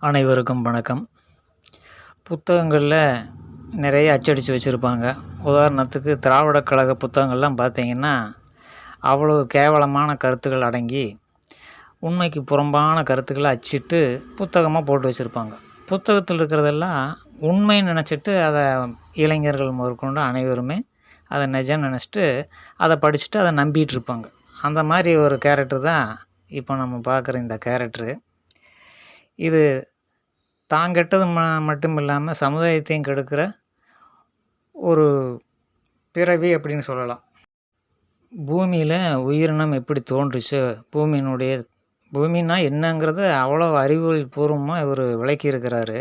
அனைவருக்கும் வணக்கம். புத்தகங்களில் நிறைய அச்சடித்து வச்சுருப்பாங்க. உதாரணத்துக்கு திராவிடக் கழக புத்தகங்கள்லாம் பார்த்தீங்கன்னா அவ்வளோ கேவலமான கருத்துக்கள் அடங்கி உண்மைக்கு புறம்பான கருத்துக்களை அச்சிட்டு புத்தகமாக போட்டு வச்சுருப்பாங்க. புத்தகத்தில் இருக்கிறதெல்லாம் உண்மைன்னு நினச்சிட்டு அதை இளைஞர்கள் முதற்கொண்டு அனைவருமே அதை நிஜம் நினச்சிட்டு அதை படிச்சுட்டு அதை நம்பிகிட்டு இருப்பாங்க. அந்த மாதிரி ஒரு கேரக்டர் தான் இப்போ நம்ம பார்க்குற இந்த கேரக்டரு இது தான் கெட்டது ம மட்டும் இல்லாமல் சமுதாயத்தையும் கெடுக்கிற ஒரு பிறவி அப்படின்னு சொல்லலாம். பூமியில் உயிரினம் எப்படி தோன்றுச்சு? பூமியினுடைய பூமின்னா என்னங்கிறத அவ்வளோ அறிவியல் பூர்வமாக இவர் விளக்கியிருக்கிறாரு.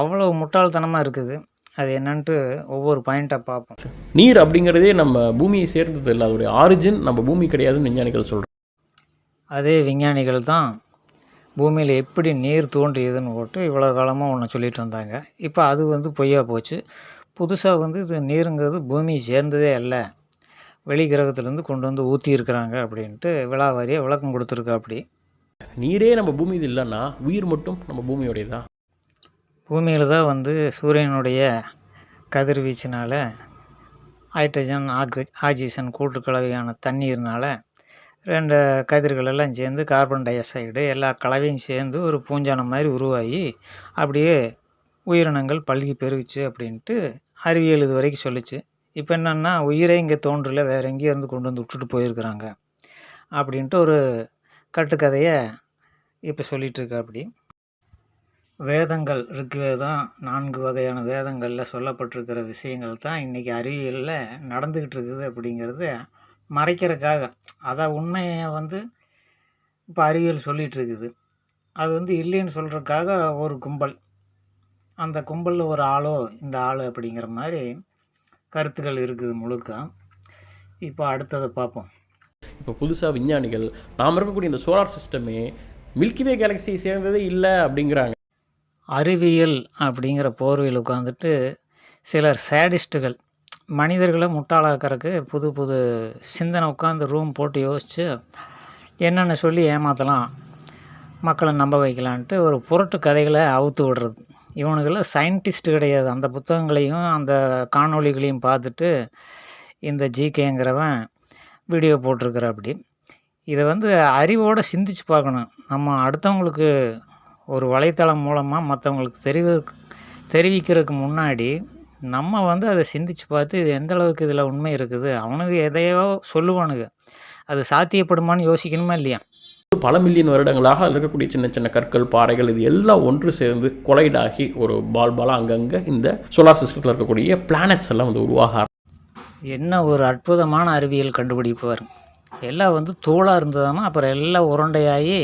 அவ்வளோ முட்டாள்தனமாக இருக்குது. அது என்னன்ட்டு ஒவ்வொரு பாயிண்ட்டாக பார்ப்போம். நீர் அப்படிங்கிறதே நம்ம பூமியை சேர்ந்தது இல்லை. அதோடைய ஆரிஜின் நம்ம பூமி கிடையாதுன்னு விஞ்ஞானிகள் சொல்கிறோம் அதே விஞ்ஞானிகள் தான் பூமியில் எப்படி நீர் தோன்றியதுன்னு போட்டு இவ்வளோ காலமாக ஒன்று சொல்லிட்டு இருந்தாங்க. இப்போ அது வந்து பொய்யா போச்சு. புதுசாக வந்து இது நீருங்கிறது பூமியை சேர்ந்ததே அல்ல. வெளி கிரகத்துலேருந்து கொண்டு வந்து ஊற்றி இருக்கிறாங்க அப்படின்ட்டு விழாவாரியாக விளக்கம் கொடுத்துருக்கா அப்படி நீரே நம்ம பூமி இது இல்லைன்னா உயிர் மட்டும் நம்ம பூமியோடையதா? பூமியில் தான் வந்து சூரியனுடைய கதிர்வீச்சினால் ஹைட்ரஜன் ஆக்ரி ஆக்சிஜன் கூட்டு கலவையான தண்ணீர்னால் ரெண்டு கதிர்கள் எல்லாம் சேர்ந்து கார்பன் டை ஆக்சைடு எல்லா கலவையும் சேர்ந்து ஒரு பூஞ்சானம் மாதிரி உருவாகி அப்படியே உயிரினங்கள் பல்கி பெருகுச்சு அப்படின்ட்டு அறிவியல் இது வரைக்கும் சொல்லுச்சு. இப்போ என்னென்னா உயிரை இங்கே தோன்றல வேற எங்கேயும் இருந்து கொண்டு வந்து விட்டுட்டு போயிருக்கிறாங்க. அப்படின்ட்டு ஒரு கட்டுக்கதையை இப்போ சொல்லிகிட்டு இருக்கா அப்படி. வேதங்கள் ரிக்வேதம் நான்கு வகையான வேதங்களில் சொல்லப்பட்டிருக்கிற விஷயங்கள் தான் இன்றைக்கி அறிவியலில் நடந்துக்கிட்டு இருக்குது அப்படிங்கிறது மறைக்கிறதுக்காக. அதான் உண்மையை வந்து இப்போ அறிவியல் சொல்லிகிட்டு இருக்குது அது வந்து இல்லைன்னு சொல்கிறதுக்காக ஒரு கும்பல். அந்த கும்பலில் ஒரு ஆளோ இந்த ஆள் அப்படிங்கிற மாதிரி கருத்துக்கள் இருக்குது முழுக்க. இப்போ அடுத்ததை பார்ப்போம் இப்போ புதுசாக விஞ்ஞானிகள் நாம் இருக்கக்கூடிய இந்த சோலார் சிஸ்டமே மில்கிவே கேலக்சியை சேர்ந்ததே இல்லை அப்படிங்கிறாங்க. அறிவியல் அப்படிங்கிற போர்வையில் உட்காந்துட்டு சிலர் சேடிஸ்ட்டுகள் மனிதர்களை முட்டாளாக்கிறதுக்கு புது புது சிந்தனை உட்காந்து ரூம் போட்டு யோசித்து என்னென்ன சொல்லி ஏமாற்றலாம் மக்களை நம்ப வைக்கலான்ட்டு ஒரு புரட்டு கதைகளை அவுத்து விடுறது. இவனுக்கெல்லாம் சயின்டிஸ்ட் கிடையாது. அந்த புத்தகங்களையும் அந்த காணொளிகளையும் பார்த்துட்டு இந்த ஜிகேங்கிறவன் வீடியோ போட்டிருக்கிற அப்படி இதை வந்து அறிவோடு சிந்திச்சு பார்க்கணும். நம்ம அடுத்தவங்களுக்கு ஒரு வலைத்தளம் மூலமாக மற்றவங்களுக்கு தெரிவி தெரிவிக்கிறதுக்கு முன்னாடி நம்ம வந்து அதை சிந்திச்சு பார்த்து இது எந்த அளவுக்கு இதில் உண்மை இருக்குது? அவனுக்கு எதையோ சொல்லுவானுங்க. அது சாத்தியப்படுமான்னு யோசிக்கணுமா இல்லையா? பல மில்லியன் வருடங்களாக அதில் இருக்கக்கூடிய சின்ன சின்ன கற்கள் பாறைகள் இது எல்லாம் ஒன்று சேர்ந்து கொலைடாகி ஒரு பால் பாலாக அங்கங்கே இந்த சோலார் சிஸ்டத்தில் இருக்கக்கூடிய பிளானட்ஸ் எல்லாம் வந்து உருவாக. என்ன ஒரு அற்புதமான அறிவியல் கண்டுபிடிப்பார் எல்லாம் வந்து தூளாக இருந்ததாமா அப்புறம் எல்லாம் உருண்டையாகி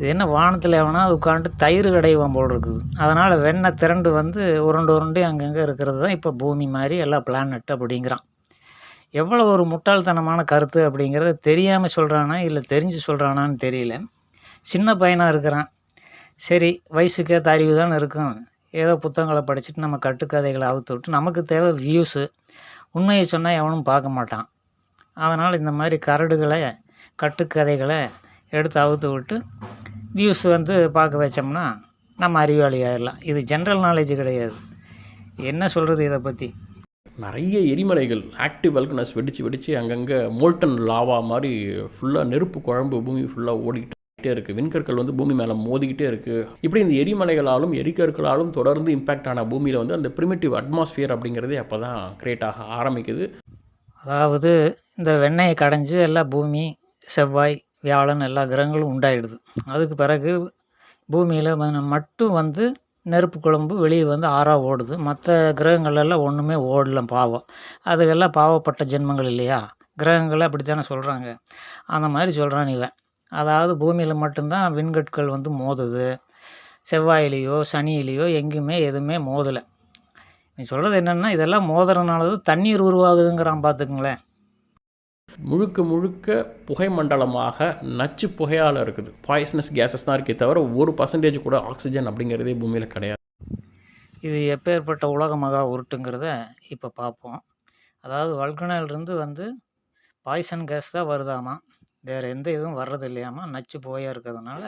இது என்ன வானத்தில் எவனா உட்காந்து தயிர் கடைவான் போல் இருக்குது. அதனால் வெண்ணெய் திரண்டு வந்து உருண்டு உருண்டு அங்கங்கே இருக்கிறது தான் இப்போ பூமி மாதிரி எல்லாம் பிளானட் அப்படிங்கிறான். எவ்வளோ ஒரு முட்டாள்தனமான கருத்து அப்படிங்கிறத தெரியாமல் சொல்கிறானா இல்லை தெரிஞ்சு சொல்கிறானான்னு தெரியல. சின்ன பையனாக இருக்கிறான். சரி வயசுக்கேற்ற அறிவு தான் இருக்கும். ஏதோ புத்தகங்களை படிச்சுட்டு நம்ம கட்டுக்கதைகளை அவுத்து விட்டு நமக்கு தேவை வியூஸு உண்மையை சொன்னால் எவனும் பார்க்க மாட்டான். அதனால் இந்த மாதிரி கரடுகளை கட்டுக்கதைகளை எடுத்து அவுத்து விட்டு வியூஸ் வந்து பார்க்க வச்சோம்னா நம்ம அறிவாளி ஆயிடலாம் இது ஜென்ரல் நாலேஜ் கிடையாது. என்ன சொல்கிறது இதை பற்றி நிறைய எரிமலைகள் ஆக்டிவ் வல்கனஸ் வெடிச்சு வெடிச்சு அங்கங்கே மோல்டன் லாவா மாதிரி ஃபுல்லாக நெருப்பு குழம்பு பூமி ஃபுல்லாக ஓடிக்கிட்டே இருக்குது விண்கற்கள் வந்து பூமி மேலே மோதிக்கிட்டே இருக்குது இப்படி இந்த எரிமலைகளாலும் எரிக்கற்களாலும் தொடர்ந்து இம்பேக்ட் ஆன பூமியில் வந்து அந்த ப்ரிமிட்டிவ் அட்மாஸ்பியர் அப்படிங்கிறதே அப்போ தான் க்ரியேட் ஆக ஆரம்பிக்குது. அதாவது இந்த வெண்ணெயை கடைஞ்சு எல்லா பூமி செவ்வாய் வியாழன் எல்லா கிரகங்களும் உண்டாயிடுது. அதுக்கு பிறகு பூமியில் மட்டும் வந்து நெருப்பு குழம்பு வெளியே வந்து ஆறாக ஓடுது. மற்ற கிரகங்களெல்லாம் ஒன்றுமே ஓடல பாவம். அதுக்கெல்லாம் பாவப்பட்ட ஜென்மங்கள் இல்லையா? கிரகங்களை அப்படித்தானே சொல்கிறாங்க அந்த மாதிரி சொல்கிறான் இவன். அதாவது பூமியில் மட்டும்தான் விண்கற்கள் வந்து மோதுது. செவ்வாயிலேயோ சனியிலேயோ எங்கேயுமே எதுவுமே மோதலை. நீ சொல்கிறது என்னென்னா இதெல்லாம் மோதுறதுனால தான் தண்ணீர் உருவாகுதுங்கிறான் பார்த்துக்குங்களேன் முழுக்க முழுக்க புகை மண்டலமாக நச்சு புகையால் இருக்குது. பாய்சனஸ் கேஸஸ் தான் இருக்கே தவிர ஒரு பர்சன்டேஜ் கூட ஆக்சிஜன் அப்படிங்கிறதே பூமியில் கிடையாது. இது எப்பேற்பட்ட உலக மகா உருட்டுங்கிறத இப்போ பார்ப்போம் அதாவது வல்கனையிலிருந்து வந்து பாய்சன் கேஸ் தான் வருதாமா? வேறு எந்த இதுவும் வர்றது இல்லையாமா? நச்சு புகையாக இருக்கிறதுனால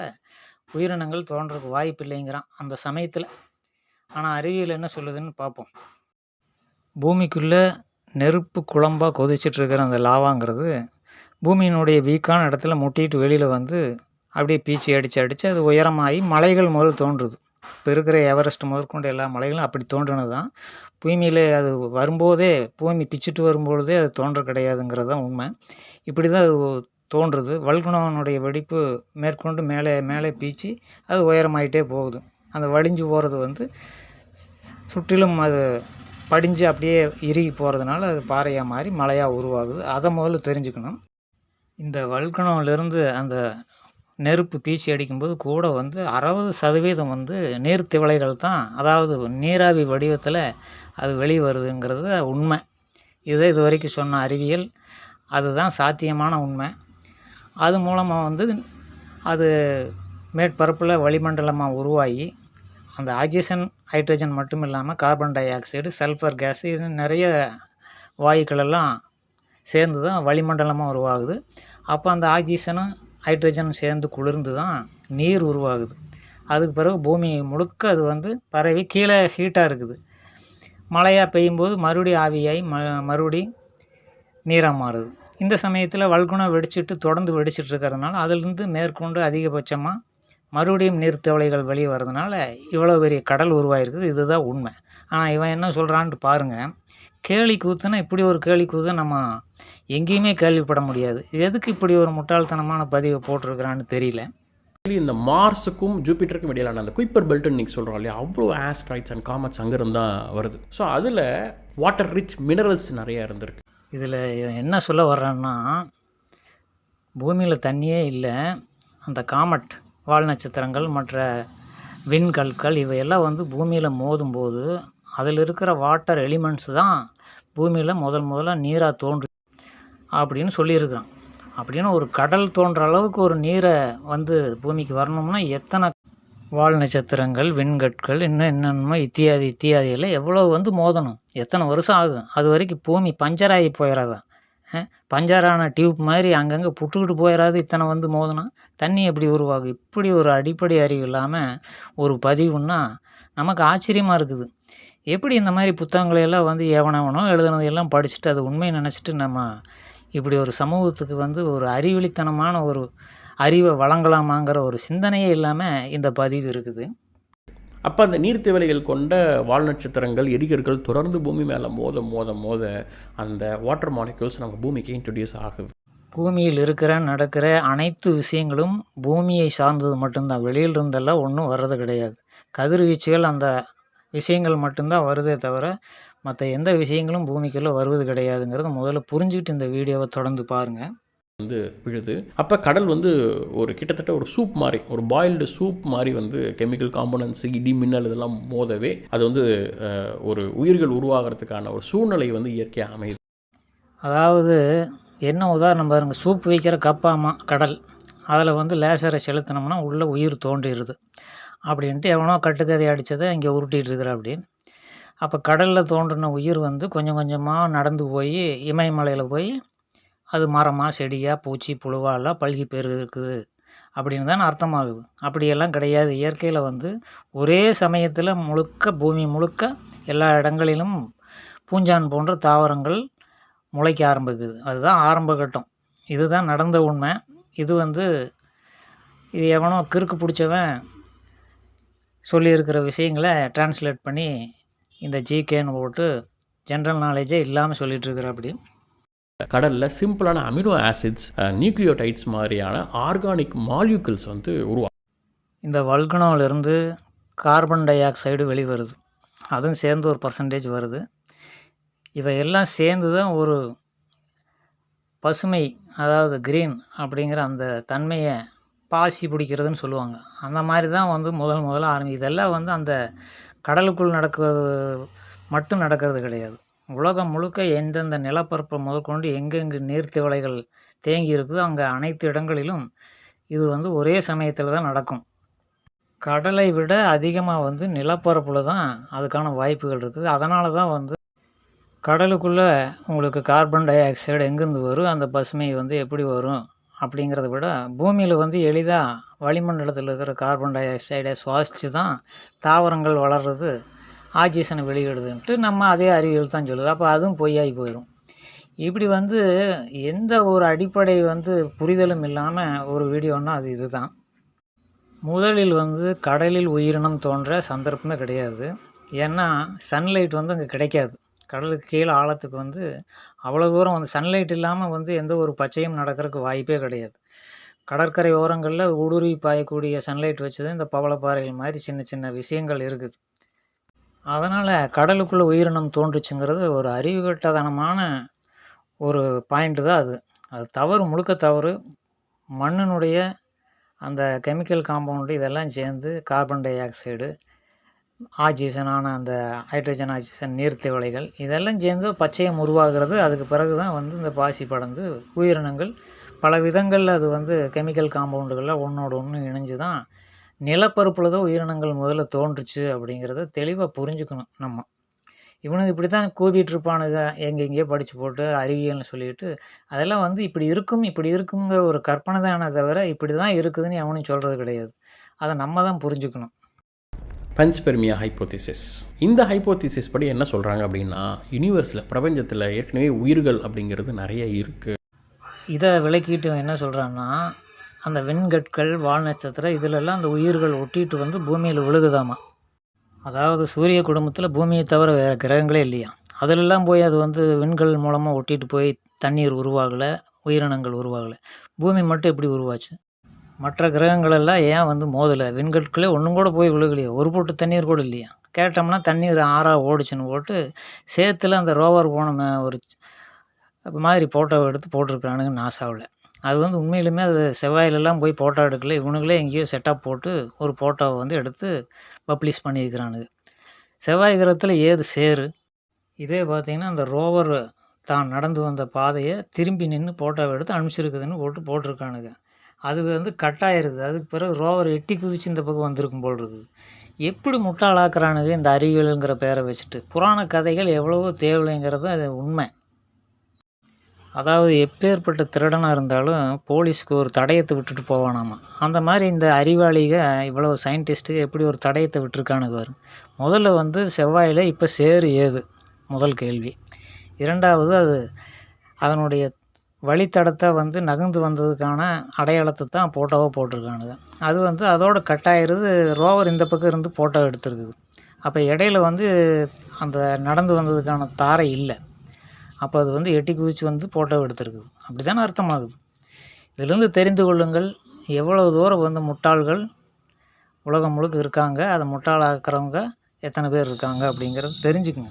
உயிரினங்கள் தோன்றதுக்கு வாய்ப்பு இல்லைங்கிறான் அந்த சமயத்தில். ஆனால் அறிவியல் என்ன சொல்லுதுன்னு பார்ப்போம் பூமிக்குள்ளே நெருப்பு குழம்பாக கொதிச்சிட்ருக்கிற அந்த லாவாங்கிறது பூமியினுடைய வீக்கான இடத்துல முட்டிட்டு வெளியில் வந்து அப்படியே பீச்சி அடித்து அடித்து அது உயரமாகி மலைகள் முதல் தோன்றுது. இப்போ இருக்கிற எவரெஸ்ட் முதற்கொண்டு எல்லா மலைகளும் அப்படி தோன்றினது தான் பூமியில் அது வரும்போதே பூமி பிச்சுட்டு வரும்பொழுதே அது தோன்ற கிடையாதுங்கிறது தான் உண்மை. இப்படி தான் அது தோன்றுது. வல்குணவனுடைய வெடிப்பு மேற்கொண்டு மேலே மேலே பீச்சி அது உயரமாயிட்டே போகுது. அந்த வழிஞ்சு போகிறது வந்து சுற்றிலும் அது படிஞ்சு அப்படியே இறுகி போகிறதுனால அது பாறையாக மாறி மலையாக உருவாகுது. அதை முதல்ல தெரிஞ்சுக்கணும். இந்த வல்கனோவிலேருந்து அந்த நெருப்பு பீச்சி அடிக்கும்போது கூட வந்து அறுபது சதவீதம் வந்து நீர்த்திவளைகள் தான் அதாவது நீராவி வடிவத்தில் அது வெளியே வருதுங்கிறது உண்மை. இதை இது வரைக்கும் சொன்ன அறிவியல் அதுதான் சாத்தியமான உண்மை. அது மூலமாக வந்து அது மேற்பரப்பில் வளிமண்டலமாக உருவாகி அந்த ஆக்சிஜன் ஹைட்ரஜன் மட்டும் இல்லாமல் carbon dioxide sulphur gas இது நிறைய வாயுக்களெல்லாம் சேர்ந்து தான் வளிமண்டலமாக உருவாகுது. அப்போ அந்த ஆக்சிஜனும் ஹைட்ரஜனும் சேர்ந்து குளிர்ந்து தான் நீர் உருவாகுது. அதுக்கு பிறகு பூமி முழுக்க அது வந்து பரவி கீழே ஹீட்டாக இருக்குது. மழையாக பெய்யும்போது மறுபடி ஆவியாகி ம மறுபடி நீராக மாறுது. இந்த சமயத்தில் வல்குணம் வெடிச்சிட்டு தொடர்ந்து வெடிச்சிட்டு இருக்கிறதுனால அதிலிருந்து மேற்கொண்டு அதிகபட்சமாக மறுபடியும் நீர்த்தவளைகள் வெளியே வர்றதுனால இவ்வளோ பெரிய கடல் உருவாயிருக்குது. இதுதான் உண்மை. ஆனால் இவன் என்ன சொல்கிறான்ட்டு பாருங்கள் கேலி கூத்துனா இப்படி ஒரு கேலி கூத்தை நம்ம எங்கேயுமே கேள்விப்பட முடியாது. எதுக்கு இப்படி ஒரு முட்டாள்தனமான பதிவை போட்டிருக்கிறான்னு தெரியல. இந்த மார்ஸுக்கும் ஜூபிட்டருக்கும் இடையிலான அந்த குயிப்பர் பெல்ட்னு நீங்கள் சொல்கிறோம் இல்லையா? அவ்வளோ ஆஸ்ட்ராய்ட்ஸ் அண்ட் காமட்ஸ் அங்கேருந்து தான் வருது. ஸோ அதில் வாட்டர் ரிச் மினரல்ஸ் நிறைய இருந்திருக்கு. இதில் என்ன சொல்ல வர்றேன்னா பூமியில் தண்ணியே இல்லை. அந்த காமட் வால் நட்சத்திரங்கள் மற்ற விண்கற்கள் இவையெல்லாம் வந்து பூமியில் மோதும்போது அதில் இருக்கிற வாட்டர் எலிமெண்ட்ஸ் தான் பூமியில் முதல் முதல்ல நீராக தோன்று அப்படின்னு சொல்லியிருக்கிறான். அப்படின்னு ஒரு கடல் தோன்ற அளவுக்கு ஒரு நீரை வந்து பூமிக்கு வரணும்னா எத்தனை வால் நட்சத்திரங்கள் விண்கற்கள் இன்னும் என்னென்னமோ இத்தியாதி இத்தியாதி எல்லாம் எவ்வளோ வந்து மோதணும்? எத்தனை வருஷம் ஆகும் அது வரைக்கும் பூமி பஞ்சராகி போயிடாதான் பஞ்சரான டியூப் மாதிரி அங்கங்கே புட்டுக்கிட்டு போயிடாது இத்தனை வந்து மோதுனா. தண்ணி எப்படி உருவாகும்? இப்படி ஒரு அடிப்படை அறிவு இல்லாமல் ஒரு பதிவுன்னா நமக்கு ஆச்சரியமாக இருக்குது. எப்படி இந்த மாதிரி புத்தகங்களை எல்லாம் வந்து எவனவனோ எழுதுனதையெல்லாம் படிச்சுட்டு அது உண்மையை நினச்சிட்டு நம்ம இப்படி ஒரு சமூகத்துக்கு வந்து ஒரு அறிவெளித்தனமான ஒரு அறிவை வழங்கலாமாங்கிற ஒரு சிந்தனையே இல்லாமல் இந்த பதிவு இருக்குது. அப்போ அந்த நீர்த்திவலைகள் கொண்ட வால் நட்சத்திரங்கள் எரிகர்கள் தொடர்ந்து பூமி மேலே மோத மோத மோத அந்த வாட்டர் மாலிகூல்ஸ் நம்ம பூமிக்கு இன்ட்ரடியூஸ் ஆகுது. பூமியில் இருக்கிற நடக்கிற அனைத்து விஷயங்களும் பூமியை சார்ந்தது மட்டும்தான். வெளியில் இருந்தெல்லாம் ஒன்றும் வர்றது கிடையாது. கதிர்வீச்சுகள் அந்த விஷயங்கள் மட்டும்தான் வருதே தவிர மற்ற எந்த விஷயங்களும் பூமிக்குள்ளே வருவது கிடையாதுங்கிறத முதல்ல புரிஞ்சுக்கிட்டு இந்த வீடியோவை தொடர்ந்து பாருங்கள் வந்து விழுது. அப்போ கடல் வந்து ஒரு கிட்டத்தட்ட ஒரு சூப் மாதிரி ஒரு பாயில்டு சூப் மாதிரி வந்து கெமிக்கல் காம்பனன்ட்ஸ் இடி மின்னல் இதெல்லாம் மோதவே அது வந்து ஒரு உயிர்கள் உருவாகிறதுக்கான ஒரு சூழ்நிலை வந்து இயற்கையாக அமையுது. அதாவது என்ன உதாரணம் பாருங்கள் சூப் வைக்கிற கப்பாமா கடல். அதில் வந்து லேசரை செலுத்தினோம்னா உள்ளே உயிர் தோன்றிடுது. அப்படின்ட்டு எவனோ கட்டுக்கதை அடித்ததை இங்கே உருட்டிகிட்டு இருக்கிற அப்படின்னு. அப்போ கடலில் தோன்றின உயிர் வந்து கொஞ்சம் கொஞ்சமாக நடந்து போய் இமயமலையில் போய் அது மரமாக செடியாக பூச்சி புழுவாலாம் பல்கி பெருக்குது அப்படின்னு தான் அர்த்தமாகுது. அப்படியெல்லாம் கிடையாது. இயற்கையில் வந்து ஒரே சமயத்தில் முழுக்க பூமி முழுக்க எல்லா இடங்களிலும் பூஞ்சான் போன்ற தாவரங்கள் முளைக்க ஆரம்பிக்குது. அதுதான் ஆரம்ப கட்டம். இதுதான் நடந்த உண்மை. இது வந்து இது எவனோ கிறுக்கு பிடிச்சவன் சொல்லியிருக்கிற விஷயங்களை டிரான்ஸ்லேட் பண்ணி இந்த ஜிகேன்னு போட்டு ஜென்ரல் நாலேஜே இல்லாமல் சொல்லிகிட்ருக்குற அப்படி கடலில் சிம்பிளான அமினோ ஆசிட்ஸ் நியூக்ளியோடைட்ஸ் மாதிரியான ஆர்கானிக் மாலியூக்கல்ஸ் வந்து உருவாகும் இந்த வல்கனோவிலேருந்து கார்பன் டை ஆக்சைடு வெளிவருது. அதுவும் சேர்ந்து ஒரு பர்சன்டேஜ் வருது. இவையெல்லாம் சேர்ந்து தான் ஒரு பசுமை அதாவது கிரீன் அப்படிங்கிற அந்த தன்மையை பாசி பிடிக்கிறதுன்னு சொல்லுவாங்க. அந்த மாதிரி தான் வந்து முதல் முதல்ல ஆரம்பி இதெல்லாம் வந்து அந்த கடலுக்குள் நடக்கிறது மட்டும் நடக்கிறது கிடையாது. உலகம் முழுக்க எந்தெந்த நிலப்பரப்பை முதற்கொண்டு எங்கெங்கு நீர்த்திவளைகள் தேங்கி இருக்குதோ அங்கே அனைத்து இடங்களிலும் இது வந்து ஒரே சமயத்தில் தான் நடக்கும். கடலை விட அதிகமாக வந்து நிலப்பரப்பில் தான் அதுக்கான வாய்ப்புகள் இருக்குது. அதனால தான் வந்து கடலுக்குள்ளே உங்களுக்கு கார்பன் டை ஆக்சைடு எங்கேருந்து வரும் அந்த பசுமை வந்து எப்படி வரும் அப்படிங்கிறத விட பூமியில் வந்து எளிதாக வளிமண்டலத்தில் இருக்கிற கார்பன் டை ஆக்சைடை சுவாசித்து தான் தாவரங்கள் வளர்றது ஆக்சிஜனை வெளியிடுதுன்ட்டு நம்ம அதே அறிவியல் தான் சொல்லுது. அப்போ அதுவும் பொய்யாகி போயிடும் இப்படி வந்து எந்த ஒரு அடிப்படை வந்து புரிதலும் இல்லாமல் ஒரு வீடியோன்னா அது இதுதான். முதலில் வந்து கடலில் உயிரினம் தோன்ற சந்தர்ப்பமே கிடையாது. ஏன்னா சன்லைட் வந்து அங்கே கிடைக்காது. கடலுக்கு கீழே ஆழத்துக்கு வந்து அவ்வளோ தூரம் வந்து சன்லைட் இல்லாமல் வந்து எந்த ஒரு பச்சையும் நடக்கிறதுக்கு வாய்ப்பே கிடையாது. கடற்கரை ஓரங்களில் ஊடுருவி பாயக்கூடிய சன்லைட் வச்சு தான் இந்த பவளப்பாறைகள் மாதிரி சின்ன சின்ன விஷயங்கள் இருக்குது. அதனால் கடலுக்குள்ளே உயிரினம் தோன்றுச்சுங்கிறது ஒரு அறிவுகட்டதனமான ஒரு பாயிண்ட்டு தான் அது. அது தவறு முழுக்க தவறு. மண்ணினுடைய அந்த கெமிக்கல் காம்பவுண்டு இதெல்லாம் சேர்ந்து கார்பன் டை ஆக்சைடு ஆக்சிஜனான அந்த ஹைட்ரஜன் ஆக்சிஜன் நீர்த்திவளைகள் இதெல்லாம் சேர்ந்து பச்சையம் உருவாகிறது அதுக்கு பிறகு தான் வந்து இந்த பாசி படந்து உயிரினங்கள் பல விதங்களில் அது வந்து கெமிக்கல் காம்பவுண்டுகளில் ஒன்றோட ஒன்று இணைஞ்சு தான் நிலப்பரப்பில் தான் உயிரினங்கள் முதல்ல தோன்றுச்சு அப்படிங்கிறத தெளிவாக புரிஞ்சுக்கணும் நம்ம. இவனுங்க இப்படி தான் கூவிட்டு இருப்பானுங்க எங்கே எங்கேயோ படித்து போட்டு அறிவியல்னு சொல்லிட்டு அதெல்லாம் வந்து இப்படி இருக்கும் இப்படி இருக்குங்கிற ஒரு கற்பனை தானே தவிர இப்படி தான் இருக்குதுன்னு எவனும் சொல்கிறது கிடையாது. அதை நம்ம தான் புரிஞ்சுக்கணும். பன்ஸ்பெர்மியா ஹைப்போதிசிஸ் இந்த ஹைப்போதிசிஸ் படி என்ன சொல்கிறாங்க அப்படின்னா யூனிவர்ஸில் பிரபஞ்சத்தில் ஏற்கனவே உயிர்கள் அப்படிங்கிறது நிறைய இருக்குது இதை விளக்கிட்டு என்ன சொல்கிறான்னா அந்த வெண்கற்கள் வால் நட்சத்திரம் இதிலெல்லாம் அந்த உயிர்கள் ஒட்டிட்டு வந்து பூமியில் விழுகுதாமா? அதாவது சூரிய குடும்பத்தில் பூமியை தவிர வேறு கிரகங்களே இல்லையா? அதிலெல்லாம் போய் அது வந்து விண்கல் மூலமாக ஒட்டிட்டு போய் தண்ணீர் உருவாகலை உயிரினங்கள் உருவாகலை. பூமி மட்டும் எப்படி உருவாச்சு? மற்ற கிரகங்களெல்லாம் ஏன் வந்து மோதலை? விண்கற்களே ஒன்றும் கூட போய் விழுகலையே. ஒரு போட்டு தண்ணீர் கூட இல்லையா? கேட்டோம்னா தண்ணீர் ஆறாக ஓடிச்சுன்னு போட்டு சேத்துல அந்த ரோவர் போன ஒரு மாதிரி ஃபோட்டோவை எடுத்து போட்டிருக்கிறானுங்க நாசாவில். அது வந்து உண்மையிலுமே அது செவ்வாயிலெல்லாம் போய் ஃபோட்டோ எடுக்கல. இவனுங்களே எங்கேயோ செட்டப் போட்டு ஒரு ஃபோட்டோவை வந்து எடுத்து பப்ளிஷ் பண்ணியிருக்கிறானுங்க. செவ்வாய் கிரகத்தில் ஏது சேரு? இதே பார்த்தீங்கன்னா அந்த ரோவர் தான் நடந்து வந்த பாதையை திரும்பி நின்று ஃபோட்டோவை எடுத்து அனுப்பிச்சிருக்குதுன்னு போட்டு போட்டிருக்கானுங்க. அது வந்து கட்டாயிருக்குது அதுக்கு பிறகு ரோவர் எட்டி குதிச்சு இந்த பக்கம் வந்திருக்கும் போல் இருக்குது. எப்படி முட்டாளாக்குறானுங்க இந்த அறிவியலுங்கிற பேரை வச்சுட்டு? புராண கதைகள் எவ்வளவோ தேவைங்கிறது அது உண்மை. அதாவது எப்பேற்பட்ட திருடனாக இருந்தாலும் போலீஸ்க்கு ஒரு தடயத்தை விட்டுட்டு போவானாமா? அந்த மாதிரி இந்த அறிவாளிக இவ்வளோ சயின்டிஸ்ட்டு எப்படி ஒரு தடயத்தை விட்டுருக்கானுங்க வரும் முதல்ல வந்து செவ்வாயில் இப்போ சேரு ஏது? முதல் கேள்வி. இரண்டாவது அது அதனுடைய வழித்தடத்தை வந்து நகர்ந்து வந்ததுக்கான அடையாளத்தை தான் ஃபோட்டோவாக போட்டிருக்கானுங்க. அது வந்து அதோட கட்டாயிருது ரோவர் இந்த பக்கம் இருந்து ஃபோட்டோ எடுத்திருக்குது. அப்போ இடையில வந்து அந்த நடந்து வந்ததுக்கான தாரை இல்லை. அப்போ அது வந்து எட்டி குதிச்சு வந்து ஃபோட்டோ எடுத்திருக்குது. அப்படி தானே அர்த்தமாகுது. இதிலிருந்து தெரிந்து கொள்ளுங்கள் எவ்வளவு தூரம் வந்து முட்டாள்கள் உலகம் முழுக்க இருக்காங்க அதை முட்டாளாக்குறவங்க எத்தனை பேர் இருக்காங்க அப்படிங்கிறது தெரிஞ்சுக்குங்க.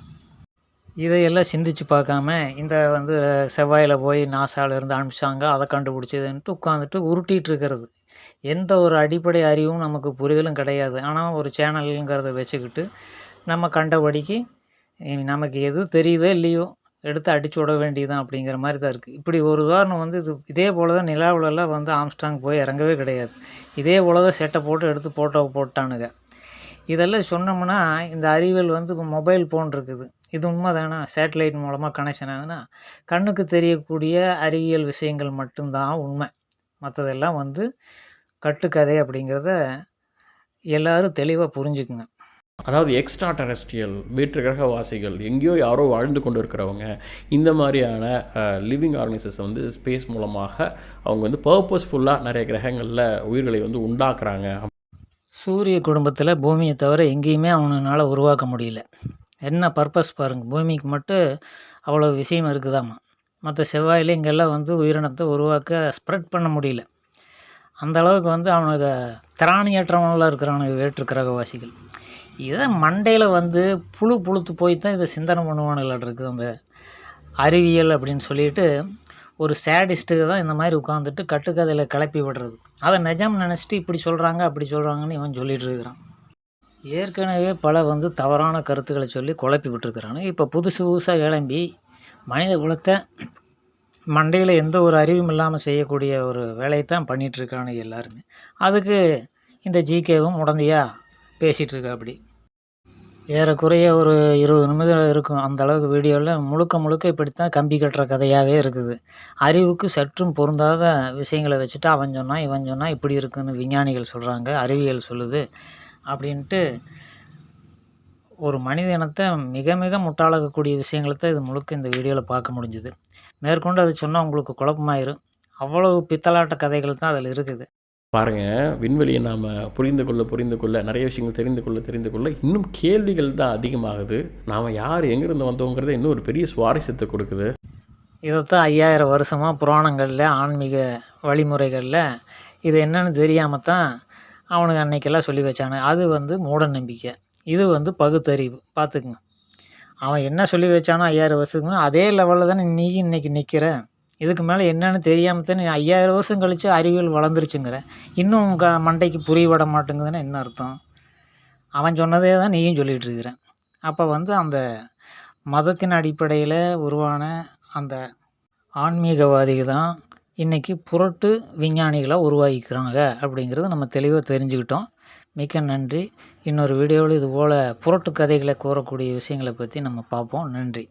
இதையெல்லாம் சிந்திச்சு பார்க்காம இந்த வந்து செவ்வாயில் போய் நாசாவில் இருந்து அனுப்பிச்சாங்க அதை கண்டுபிடிச்சதுன்ட்டு உட்காந்துட்டு உருட்டிகிட்டு இருக்கிறது. எந்த ஒரு அடிப்படை அறிவும் நமக்கு புரிதலும் கிடையாது. ஆனால் ஒரு சேனலுங்கிறத வச்சுக்கிட்டு நம்ம கண்டபடிக்கு நமக்கு எது தெரியுதோ இல்லையோ எடுத்து அடிச்சு விட வேண்டியதுதான் அப்படிங்கிற மாதிரி தான் இருக்குது இப்படி ஒரு உதாரணம் வந்து இது இதே போல் தான் நிலாவிலலாம் வந்து ஆம்ஸ்டாங் போய் இறங்கவே கிடையாது. இதே போல் தான் செட்டை போட்டு எடுத்து ஃபோட்டோ போட்டானுங்க. இதெல்லாம் சொன்னோம்னா இந்த அறிவியல் வந்து இப்போ மொபைல் ஃபோன் இருக்குது. இது உண்மை தானா சேட்டலைட் மூலமாக கனெக்ஷன் ஆகுதுன்னா கண்ணுக்கு தெரியக்கூடிய அறிவியல் விஷயங்கள் மட்டும்தான் உண்மை. மற்றதெல்லாம் வந்து கட்டுக்கதை அப்படிங்கிறத எல்லாரும் தெளிவாக புரிஞ்சுக்குங்க. அதாவது எக்ஸ்ட்ரா டெரஸ்ட்ரியல் வேற்று கிரகவாசிகள் எங்கேயோ யாரோ வாழ்ந்து கொண்டு இருக்கிறவங்க இந்த மாதிரியான லிவிங் ஆர்கனைசஸ் வந்து ஸ்பேஸ் மூலமாக அவங்க வந்து பர்பஸ்ஃபுல்லாக நிறைய கிரகங்களில் உயிர்களை வந்து உண்டாக்குறாங்க. சூரிய குடும்பத்தில் பூமியை தவிர எங்கேயுமே அவனால் உருவாக்க முடியல. என்ன பர்பஸ் பாருங்கள் பூமிக்கு மட்டும் அவ்வளோ விஷயம் இருக்குதாம்மா மற்ற செவ்வாயில் இங்கெல்லாம் வந்து உயிரினத்தை உருவாக்க ஸ்ப்ரெட் பண்ண முடியல. அந்த அளவுக்கு வந்து அவனுக்கு திராணியற்றவங்களாக இருக்கிறானுங்க வேற்று கிரகவாசிகள். இதை மண்டையில் வந்து புழு புழுத்து போய் தான் இதை சிந்தனை பண்ணுவானுங்களாட்டு இருக்குது. அந்த அறிவியல் அப்படின்னு சொல்லிட்டு ஒரு சேடிஸ்ட்டுக்கு தான் இந்த மாதிரி உட்காந்துட்டு கட்டுக்கதையில் கிளப்பி விடுறது. அதை நிஜம் நினச்சிட்டு இப்படி சொல்கிறாங்க அப்படி சொல்கிறாங்கன்னு இவன் சொல்லிகிட்டு இருக்கிறான். ஏற்கனவே பல வந்து தவறான கருத்துக்களை சொல்லி குழப்பி விட்டுருக்கிறானு. இப்போ புதுசு புதுசாக கிளம்பி மனித குலத்தை மண்டையில் எந்த ஒரு அறிவும் இல்லாமல் செய்யக்கூடிய ஒரு வேலையை தான் பண்ணிகிட்ருக்கானு எல்லாருமே. அதுக்கு இந்த ஜிகேவும் உடந்தையாக பேசிகிட்ருக்காப்படி அப்படி. ஏறக்குறைய ஒரு இருபது நிமிடம் இருக்கும் அந்த அளவுக்கு வீடியோவில் முழுக்க முழுக்க இப்படித்தான் கம்பி கட்டுற கதையாகவே இருக்குது. அறிவுக்கு சற்றும் பொருந்தாத விஷயங்களை வச்சுட்டு அவன் சொன்னான் இவன் சொன்னால் இப்படி இருக்குன்னு விஞ்ஞானிகள் சொல்கிறாங்க அறிவியல் சொல்லுது அப்படின்ட்டு ஒரு மனித இனத்தை மிக மிக முட்டாளாக்கக்கூடிய விஷயங்களை தான் இது முழுக்க இந்த வீடியோவில் பார்க்க முடிஞ்சுது. மேற்கொண்டு அது சொன்னால் உங்களுக்கு குழப்பமாயிரும். அவ்வளவு பித்தலாட்ட கதைகள் தான் அதில் இருக்குது. பாருங்க விண்வெளியை நாம் புரிந்து கொள்ள புரிந்து கொள்ள நிறைய விஷயங்கள் தெரிந்து கொள்ள தெரிந்து கொள்ள இன்னும் கேள்விகள் தான் அதிகமாகுது. நாம் யார் எங்கேருந்து வந்தோங்கிறத இன்னும் ஒரு பெரிய சுவாரஸ்யத்தை கொடுக்குது. இதைத்தான் ஐயாயிரம் வருஷமாக புராணங்களில் ஆன்மீக வழிமுறைகளில் இது என்னன்னு தெரியாமல் தான் அவனுக்கு அன்னைக்கெல்லாம் சொல்லி வச்சானு அது வந்து மூட நம்பிக்கை. இது வந்து பகுத்தறிவு. பார்த்துக்குங்க அவன் என்ன சொல்லி வச்சானோ ஐயாயிரம் வருஷத்துக்கு முன்னாடி அதே லெவலில் தானே நீ இன்னைக்கு நிற்கிற இதுக்கு மேலே என்னன்னு தெரியாமல் தானே ஐயாயிரம் வருஷம் கழித்து அறிவியல் வளர்ந்துருச்சுங்கிற. இன்னும் உங்கள் மண்டைக்கு புரிய விட மாட்டேங்குதுன்னா என்ன அர்த்தம்? அவன் சொன்னதே தான் நீயும் சொல்லிகிட்டு இருக்கிற. அப்போ வந்து அந்த மதத்தின் அடிப்படையில் உருவான அந்த ஆன்மீகவாதிகள் தான் இன்றைக்கி புரட்டு விஞ்ஞானிகளை உருவாக்கிக்கிறாங்க அப்படிங்கிறத நம்ம தெளிவாக தெரிஞ்சுக்கிட்டோம். மிக்க நன்றி. இன்னொரு வீடியோவில் இது போல் புரட்டு கதைகளை கூறக்கூடிய விஷயங்களை பற்றி நம்ம பார்ப்போம். நன்றி.